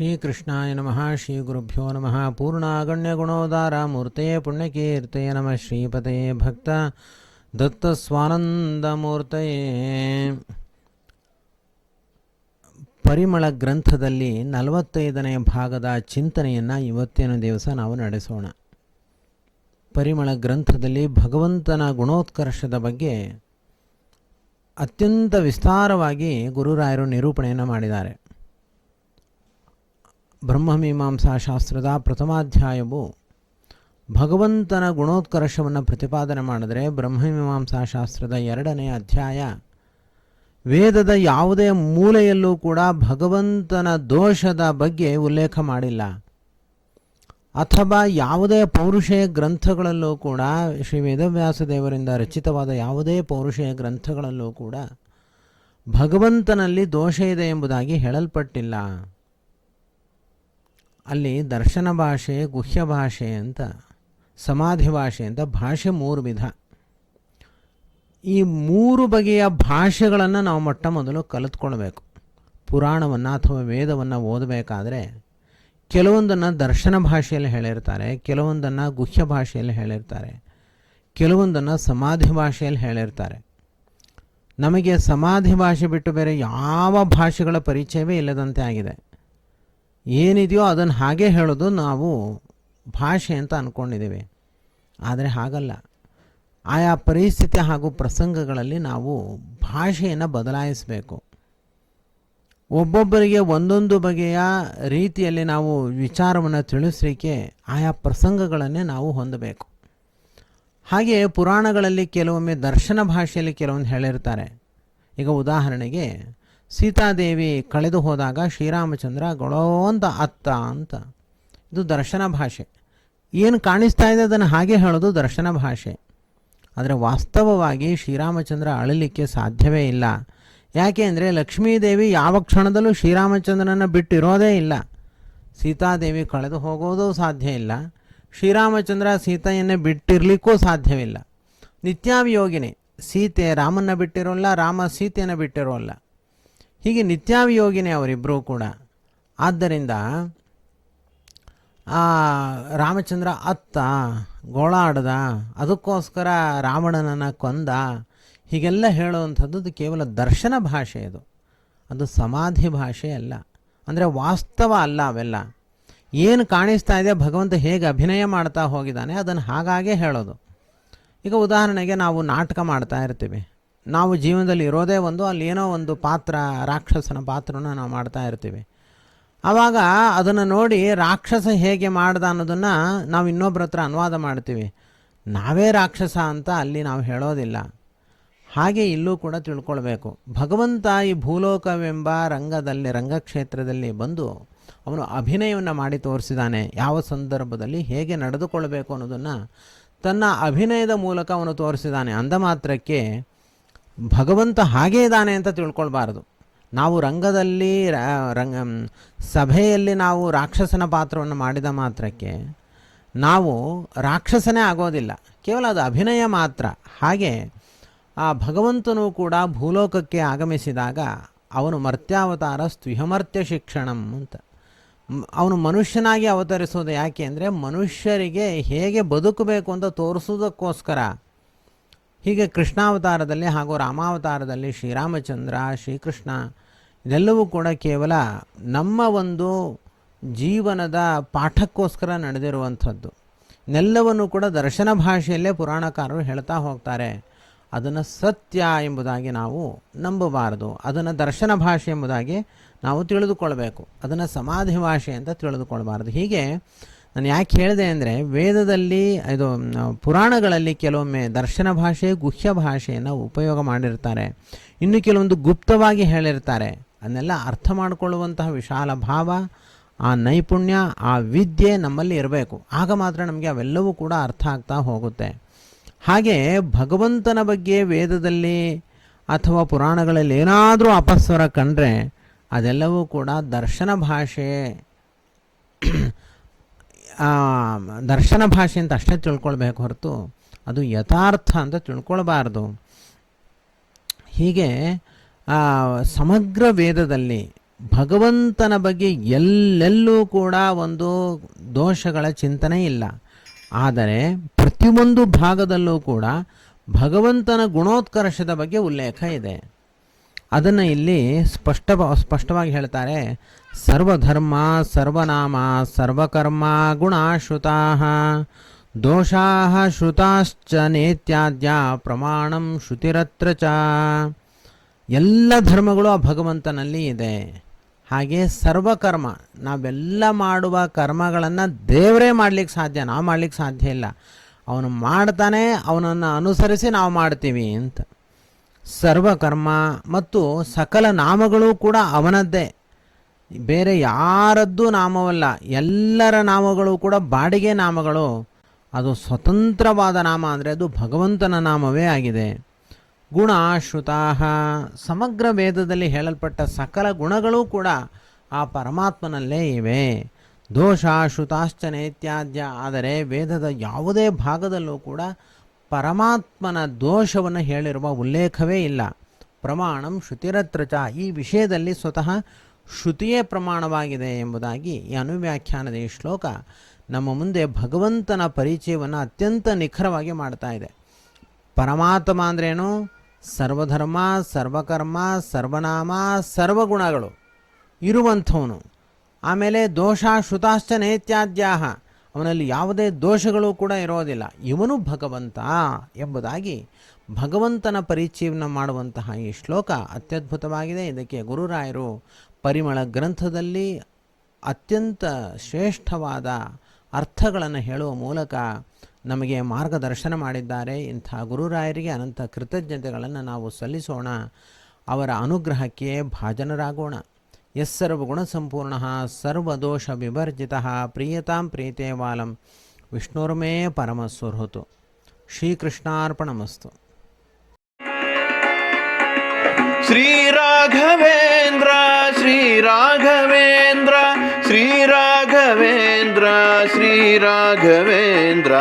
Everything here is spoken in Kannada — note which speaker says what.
Speaker 1: ಶ್ರೀಕೃಷ್ಣಾಯ ನಮಃ ಶ್ರೀ ಗುರುಭ್ಯೋ ನಮಃ. ಪೂರ್ಣಾಗಣ್ಯಗುಣೋದಾರ ಮೂರ್ತೆ ಪುಣ್ಯಕೀರ್ತೆ ನಮಃ ಶ್ರೀಪತೆ ಭಕ್ತ ದತ್ತಸ್ವಾನಂದಮೂರ್ತಯೇ. ಪರಿಮಳ ಗ್ರಂಥದಲ್ಲಿ ನಲವತ್ತೈದನೇ ಭಾಗದ ಚಿಂತನೆಯನ್ನು ಇವತ್ತಿನ ದಿವಸ ನಾವು ನಡೆಸೋಣ. ಪರಿಮಳ ಗ್ರಂಥದಲ್ಲಿ ಭಗವಂತನ ಗುಣೋತ್ಕರ್ಷದ ಬಗ್ಗೆ ಅತ್ಯಂತ ವಿಸ್ತಾರವಾಗಿ ಗುರುರಾಯರು ನಿರೂಪಣೆಯನ್ನು ಮಾಡಿದ್ದಾರೆ. ಬ್ರಹ್ಮಮೀಮಾಂಸಾ ಶಾಸ್ತ್ರದ ಪ್ರಥಮಾಧ್ಯಾಯವು ಭಗವಂತನ ಗುಣೋತ್ಕರ್ಷವನ್ನು ಪ್ರತಿಪಾದನೆ ಮಾಡಿದರೆ ಬ್ರಹ್ಮಮೀಮಾಂಸಾಶಾಸ್ತ್ರದ ಶಾಸ್ತ್ರದ ಎರಡನೆಯ ಅಧ್ಯಾಯ, ವೇದದ ಯಾವುದೇ ಮೂಲೆಯಲ್ಲೂ ಕೂಡ ಭಗವಂತನ ದೋಷದ ಬಗ್ಗೆ ಉಲ್ಲೇಖ ಮಾಡಿಲ್ಲ. ಅಥವಾ ಯಾವುದೇ ಪೌರುಷೇಯ ಗ್ರಂಥಗಳಲ್ಲೂ ಕೂಡ ಶ್ರೀ ವೇದವ್ಯಾಸ ದೇವರಿಂದ ರಚಿತವಾದ ಯಾವುದೇ ಪೌರುಷೇಯ ಗ್ರಂಥಗಳಲ್ಲೂ ಕೂಡ ಭಗವಂತನಲ್ಲಿ ದೋಷ ಇದೆ ಎಂಬುದಾಗಿ ಹೇಳಲ್ಪಟ್ಟಿಲ್ಲ. ಅಲ್ಲಿ ದರ್ಶನ ಭಾಷೆ, ಗುಹ್ಯ ಭಾಷೆ ಅಂತ, ಸಮಾಧಿ ಭಾಷೆ ಅಂತ ಭಾಷೆ ಮೂರು ವಿಧ. ಈ ಮೂರು ಬಗೆಯ ಭಾಷೆಗಳನ್ನು ನಾವು ಮೊಟ್ಟ ಮೊದಲು ಕಲಿತ್ಕೊಳ್ಬೇಕು. ಪುರಾಣವನ್ನು ಅಥವಾ ವೇದವನ್ನು ಓದಬೇಕಾದ್ರೆ ಕೆಲವೊಂದನ್ನು ದರ್ಶನ ಭಾಷೆಯಲ್ಲಿ ಹೇಳಿರ್ತಾರೆ, ಕೆಲವೊಂದನ್ನು ಗುಹ್ಯ ಭಾಷೆಯಲ್ಲಿ ಹೇಳಿರ್ತಾರೆ, ಕೆಲವೊಂದನ್ನು ಸಮಾಧಿ ಭಾಷೆಯಲ್ಲಿ ಹೇಳಿರ್ತಾರೆ. ನಮಗೆ ಸಮಾಧಿ ಭಾಷೆ ಬಿಟ್ಟು ಬೇರೆ ಯಾವ ಭಾಷೆಗಳ ಪರಿಚಯವೇ ಇಲ್ಲದಂತೆ ಆಗಿದೆ. ಏನಿದೆಯೋ ಅದನ್ನು ಹಾಗೆ ಹೇಳೋದು ನಾವು ಭಾಷೆ ಅಂತ ಅಂದ್ಕೊಂಡಿದ್ದೀವಿ ಆದರೆ ಹಾಗಲ್ಲ. ಆಯಾ ಪರಿಸ್ಥಿತಿ ಹಾಗೂ ಪ್ರಸಂಗಗಳಲ್ಲಿ ನಾವು ಭಾಷೆಯನ್ನು ಬದಲಾಯಿಸಬೇಕು. ಒಬ್ಬೊಬ್ಬರಿಗೆ ಒಂದೊಂದು ಬಗೆಯ ರೀತಿಯಲ್ಲಿ ನಾವು ವಿಚಾರವನ್ನು ತಿಳಿಸಲಿಕ್ಕೆ ಆಯಾ ಪ್ರಸಂಗಗಳನ್ನೇ ನಾವು ಹೊಂದಬೇಕು. ಹಾಗೆ ಪುರಾಣಗಳಲ್ಲಿ ಕೆಲವೊಮ್ಮೆ ದರ್ಶನ ಭಾಷೆಯಲ್ಲಿ ಕೆಲವೊಂದು ಹೇಳಿರ್ತಾರೆ. ಈಗ ಉದಾಹರಣೆಗೆ ಸೀತಾದೇವಿ ಕಳೆದು ಹೋದಾಗ ಶ್ರೀರಾಮಚಂದ್ರ ಗೊಳೋಂತ ಅತ್ತ ಅಂತ. ಇದು ದರ್ಶನ ಭಾಷೆ. ಏನು ಕಾಣಿಸ್ತಾ ಇದೆ ಅದನ್ನು ಹಾಗೆ ಹೇಳೋದು ದರ್ಶನ ಭಾಷೆ. ಆದರೆ ವಾಸ್ತವವಾಗಿ ಶ್ರೀರಾಮಚಂದ್ರ ಅಳಲಿಕ್ಕೆ ಸಾಧ್ಯವೇ ಇಲ್ಲ. ಯಾಕೆ ಅಂದರೆ ಲಕ್ಷ್ಮೀದೇವಿ ಯಾವ ಕ್ಷಣದಲ್ಲೂ ಶ್ರೀರಾಮಚಂದ್ರನ ಬಿಟ್ಟಿರೋದೇ ಇಲ್ಲ. ಸೀತಾದೇವಿ ಕಳೆದು ಹೋಗೋದು ಸಾಧ್ಯ ಇಲ್ಲ. ಶ್ರೀರಾಮಚಂದ್ರ ಸೀತೆಯನ್ನು ಬಿಟ್ಟಿರಲಿಕ್ಕೂ ಸಾಧ್ಯವಿಲ್ಲ. ನಿತ್ಯಾವಿಯೋಗಿನಿ ಸೀತೆ ರಾಮನ ಬಿಟ್ಟಿರೋಲ್ಲ, ರಾಮ ಸೀತೆಯನ್ನು ಬಿಟ್ಟಿರೋಲ್ಲ. ಹೀಗೆ ನಿತ್ಯಾಭಿಯೋಗಿನೇ ಅವರಿಬ್ಬರೂ ಕೂಡ. ಆದ್ದರಿಂದ ರಾಮಚಂದ್ರ ಅತ್ತ, ಗೋಳಾಡ್ದ, ಅದಕ್ಕೋಸ್ಕರ ರಾವಣನನ್ನು ಕೊಂದ, ಹೀಗೆಲ್ಲ ಹೇಳುವಂಥದ್ದು ಕೇವಲ ದರ್ಶನ ಭಾಷೆ ಅದು. ಅದು ಸಮಾಧಿ ಭಾಷೆ ಅಲ್ಲ. ಅಂದರೆ ವಾಸ್ತವ ಅಲ್ಲ ಅವೆಲ್ಲ. ಏನು ಕಾಣಿಸ್ತಾ ಇದೆ, ಭಗವಂತ ಹೇಗೆ ಅಭಿನಯ ಮಾಡ್ತಾ ಹೋಗಿದ್ದಾನೆ, ಅದನ್ನು ಹಾಗಾಗೇ ಹೇಳೋದು. ಈಗ ಉದಾಹರಣೆಗೆ ನಾವು ನಾಟಕ ಮಾಡ್ತಾ ಇರ್ತೀವಿ. ನಾವು ಜೀವನದಲ್ಲಿ ಇರೋದೇ ಒಂದು, ಅಲ್ಲಿ ಏನೋ ಒಂದು ಪಾತ್ರ, ರಾಕ್ಷಸನ ಪಾತ್ರನ ನಾವು ಮಾಡ್ತಾ ಇರ್ತೀವಿ. ಆವಾಗ ಅದನ್ನು ನೋಡಿ ರಾಕ್ಷಸ ಹೇಗೆ ಮಾಡ್ದ ಅನ್ನೋದನ್ನು ನಾವು ಇನ್ನೊಬ್ಬರ ಹತ್ರ ಅನುವಾದ ಮಾಡ್ತೀವಿ. ನಾವೇ ರಾಕ್ಷಸ ಅಂತ ಅಲ್ಲಿ ನಾವು ಹೇಳೋದಿಲ್ಲ. ಹಾಗೆ ಇಲ್ಲೂ ಕೂಡ ತಿಳ್ಕೊಳ್ಬೇಕು. ಭಗವಂತ ಈ ಭೂಲೋಕವೆಂಬ ರಂಗದಲ್ಲಿ, ರಂಗಕ್ಷೇತ್ರದಲ್ಲಿ ಬಂದು ಅವನು ಅಭಿನಯವನ್ನು ಮಾಡಿ ತೋರಿಸಿದ್ದಾನೆ ಯಾವ ಸಂದರ್ಭದಲ್ಲಿ ಹೇಗೆ ನಡೆದುಕೊಳ್ಬೇಕು ಅನ್ನೋದನ್ನು ತನ್ನ ಅಭಿನಯದ ಮೂಲಕ ಅವನು ತೋರಿಸಿದ್ದಾನೆ ಅಂದ ಮಾತ್ರಕ್ಕೆ ಭಗವಂತ ಹಾಗೇ ಇದ್ದಾನೆ ಅಂತ ತಿಳ್ಕೊಳ್ಬಾರ್ದು. ನಾವು ರಂಗದಲ್ಲಿ ರಂಗ ಸಭೆಯಲ್ಲಿ ನಾವು ರಾಕ್ಷಸನ ಪಾತ್ರವನ್ನು ಮಾಡಿದ ಮಾತ್ರಕ್ಕೆ ನಾವು ರಾಕ್ಷಸನೇ ಆಗೋದಿಲ್ಲ. ಕೇವಲ ಅದು ಅಭಿನಯ ಮಾತ್ರ. ಹಾಗೆ ಆ ಭಗವಂತನು ಕೂಡ ಭೂಲೋಕಕ್ಕೆ ಆಗಮಿಸಿದಾಗ ಅವನು ಮರ್ತ್ಯಾವತಾರ ಸ್ವಿಹಮರ್ತ್ಯ ಶಿಕ್ಷಣಂ ಅಂತ. ಅವನು ಮನುಷ್ಯನಾಗಿ ಅವತರಿಸೋದು ಯಾಕೆ ಅಂದರೆ ಮನುಷ್ಯರಿಗೆ ಹೇಗೆ ಬದುಕಬೇಕು ಅಂತ ತೋರಿಸೋದಕ್ಕೋಸ್ಕರ. ಹೀಗೆ ಕೃಷ್ಣಾವತಾರದಲ್ಲಿ ಹಾಗೂ ರಾಮಾವತಾರದಲ್ಲಿ ಶ್ರೀರಾಮಚಂದ್ರ, ಶ್ರೀಕೃಷ್ಣ ಇದೆಲ್ಲವೂ ಕೂಡ ಕೇವಲ ನಮ್ಮ ಒಂದು ಜೀವನದ ಪಾಠಕ್ಕೋಸ್ಕರ ನಡೆದಿರುವಂಥದ್ದು. ನೆಲ್ಲವನ್ನು ಕೂಡ ದರ್ಶನ ಭಾಷೆಯಲ್ಲೇ ಪುರಾಣಕಾರರು ಹೇಳ್ತಾ ಹೋಗ್ತಾರೆ. ಅದನ್ನು ಸತ್ಯ ಎಂಬುದಾಗಿ ನಾವು ನಂಬಬಾರದು. ಅದನ್ನು ದರ್ಶನ ಭಾಷೆ ಎಂಬುದಾಗಿ ನಾವು ತಿಳಿದುಕೊಳ್ಬೇಕು. ಅದನ್ನು ಸಮಾಧಿ ಭಾಷೆ ಅಂತ ತಿಳಿದುಕೊಳ್ಬಾರ್ದು. ಹೀಗೆ ನಾನು ಯಾಕೆ ಹೇಳಿದೆ ಅಂದರೆ ವೇದದಲ್ಲಿ ಇದು ಪುರಾಣಗಳಲ್ಲಿ ಕೆಲವೊಮ್ಮೆ ದರ್ಶನ ಭಾಷೆ, ಗುಹ್ಯ ಭಾಷೆಯನ್ನು ಉಪಯೋಗ ಮಾಡಿರ್ತಾರೆ. ಇನ್ನು ಕೆಲವೊಂದು ಗುಪ್ತವಾಗಿ ಹೇಳಿರ್ತಾರೆ. ಅದನ್ನೆಲ್ಲ ಅರ್ಥ ಮಾಡಿಕೊಳ್ಳುವಂತಹ ವಿಶಾಲ ಭಾವ, ಆ ನೈಪುಣ್ಯ, ಆ ವಿದ್ಯೆ ನಮ್ಮಲ್ಲಿ ಇರಬೇಕು. ಆಗ ಮಾತ್ರ ನಮಗೆ ಅವೆಲ್ಲವೂ ಕೂಡ ಅರ್ಥ ಆಗ್ತಾ ಹೋಗುತ್ತೆ. ಹಾಗೆ ಭಗವಂತನ ಬಗ್ಗೆ ವೇದದಲ್ಲಿ ಅಥವಾ ಪುರಾಣಗಳಲ್ಲಿ ಏನಾದರೂ ಅಪಸ್ವರ ಕಂಡ್ರೆ ಅದೆಲ್ಲವೂ ಕೂಡ ದರ್ಶನ ಭಾಷೆ ದರ್ಶನ ಭಾಷೆ ಅಂತ ಅಷ್ಟೇ ತಿಳ್ಕೊಳ್ಬೇಕು ಹೊರತು ಅದು ಯಥಾರ್ಥ ಅಂತ ತಿಳ್ಕೊಳ್ಬಾರ್ದು. ಹೀಗೆ ಸಮಗ್ರ ವೇದದಲ್ಲಿ ಭಗವಂತನ ಬಗ್ಗೆ ಎಲ್ಲೆಲ್ಲೂ ಕೂಡ ಒಂದು ದೋಷಗಳ ಚಿಂತನೆ ಇಲ್ಲ. ಆದರೆ ಪ್ರತಿಯೊಂದು ಭಾಗದಲ್ಲೂ ಕೂಡ ಭಗವಂತನ ಗುಣೋತ್ಕರ್ಷದ ಬಗ್ಗೆ ಉಲ್ಲೇಖ ಇದೆ. ಅದನ್ನು ಇಲ್ಲಿ ಸ್ಪಷ್ಟ, ಸ್ಪಷ್ಟವಾಗಿ ಹೇಳ್ತಾರೆ. ಸರ್ವಧರ್ಮ, ಸರ್ವನಾಮ, ಸರ್ವಕರ್ಮ ಗುಣಾಶ್ರುತಾ ದೋಷಾ ಶ್ರುತಾಶ್ಚ, ನೇತ್ಯಾದ್ಯ, ಪ್ರಮಾಣಂ ಶ್ರುತಿರತ್ರ ಚ. ಎಲ್ಲ ಧರ್ಮಗಳು ಆ ಭಗವಂತನಲ್ಲಿ ಇದೆ. ಹಾಗೆ ಸರ್ವಕರ್ಮ, ನಾವೆಲ್ಲ ಮಾಡುವ ಕರ್ಮಗಳನ್ನು ದೇವರೇ ಮಾಡಲಿಕ್ಕೆ ಸಾಧ್ಯ, ನಾವು ಮಾಡಲಿಕ್ಕೆ ಸಾಧ್ಯ ಇಲ್ಲ. ಅವನು ಮಾಡ್ತಾನೆ, ಅವನನ್ನು ಅನುಸರಿಸಿ ನಾವು ಮಾಡ್ತೀವಿ ಅಂತ. ಸರ್ವಕರ್ಮ ಮತ್ತು ಸಕಲ ನಾಮಗಳು ಕೂಡ ಅವನದ್ದೇ. ಬೇರೆ ಯಾರದ್ದು ನಾಮವಲ್ಲ, ಎಲ್ಲರ ನಾಮಗಳು ಕೂಡ ಬಾಡಿಗೆ ನಾಮಗಳು. ಅದು ಸ್ವತಂತ್ರವಾದ ನಾಮ ಅಂದರೆ ಅದು ಭಗವಂತನ ನಾಮವೇ ಆಗಿದೆ. ಗುಣಾಶ್ರುತಾ ಸಮಗ್ರ ವೇದದಲ್ಲಿ ಹೇಳಲ್ಪಟ್ಟ ಸಕಲ ಗುಣಗಳು ಕೂಡ ಆ ಪರಮಾತ್ಮನಲ್ಲೇ ಇವೆ. ದೋಷಾಶ್ರುತಾಶ್ಚ ಇತ್ಯಾದ್ಯ ಆದರೆ ವೇದದ ಯಾವುದೇ ಭಾಗದಲ್ಲೂ ಕೂಡ ಪರಮಾತ್ಮನ ದೋಷವನ್ನು ಹೇಳಿರುವ ಉಲ್ಲೇಖವೇ ಇಲ್ಲ. ಪ್ರಮಾಣಂ ಶ್ರುತಿರತ್ರಚ ಈ ವಿಷಯದಲ್ಲಿ ಸ್ವತಃ ಶ್ರುತಿಯೇ ಪ್ರಮಾಣವಾಗಿದೆ ಎಂಬುದಾಗಿ ಈ ಅನುವ್ಯಾಖ್ಯಾನದ ಈ ಶ್ಲೋಕ ನಮ್ಮ ಮುಂದೆ ಭಗವಂತನ ಪರಿಚಯವನ್ನು ಅತ್ಯಂತ ನಿಖರವಾಗಿ ಮಾಡ್ತಾ ಇದೆ. ಪರಮಾತ್ಮ ಅಂದ್ರೇನು? ಸರ್ವಧರ್ಮ, ಸರ್ವಕರ್ಮ, ಸರ್ವನಾಮ, ಸರ್ವಗುಣಗಳು ಇರುವಂಥವನು. ಆಮೇಲೆ ದೋಷ ಶ್ರುತಾಶ್ಚ ನೇತ್ಯಾದ್ಯಾಹ. ಅವನಲ್ಲಿ ಯಾವುದೇ ದೋಷಗಳು ಕೂಡ ಇರೋದಿಲ್ಲ. ಇವನು ಭಗವಂತ ಎಂಬುದಾಗಿ ಭಗವಂತನ ಪರಿಚೀವನ ಮಾಡುವಂತಹ ಈ ಶ್ಲೋಕ ಅತ್ಯದ್ಭುತವಾಗಿದೆ. ಇದಕ್ಕೆ ಗುರುರಾಯರು ಪರಿಮಳ ಗ್ರಂಥದಲ್ಲಿ ಅತ್ಯಂತ ಶ್ರೇಷ್ಠವಾದ ಅರ್ಥಗಳನ್ನು ಹೇಳುವ ಮೂಲಕ ನಮಗೆ ಮಾರ್ಗದರ್ಶನ ಮಾಡಿದ್ದಾರೆ. ಇಂಥ ಗುರುರಾಯರಿಗೆ ಅನಂತ ಕೃತಜ್ಞತೆಗಳನ್ನು ನಾವು ಸಲ್ಲಿಸೋಣ. ಅವರ ಅನುಗ್ರಹಕ್ಕೆ ಭಾಜನರಾಗೋಣ. यस्सर्वगुणसम्पूर्णः सर्वदोषविवर्जितः प्रीयतां प्रीते बालं विष्णुर्मे परमस्वहृतु। श्रीकृष्णार्पणमस्तु।
Speaker 2: श्रीराघवेन्द्र श्रीराघवेन्द्र श्रीराघवेन्द्र श्रीराघवेन्द्र।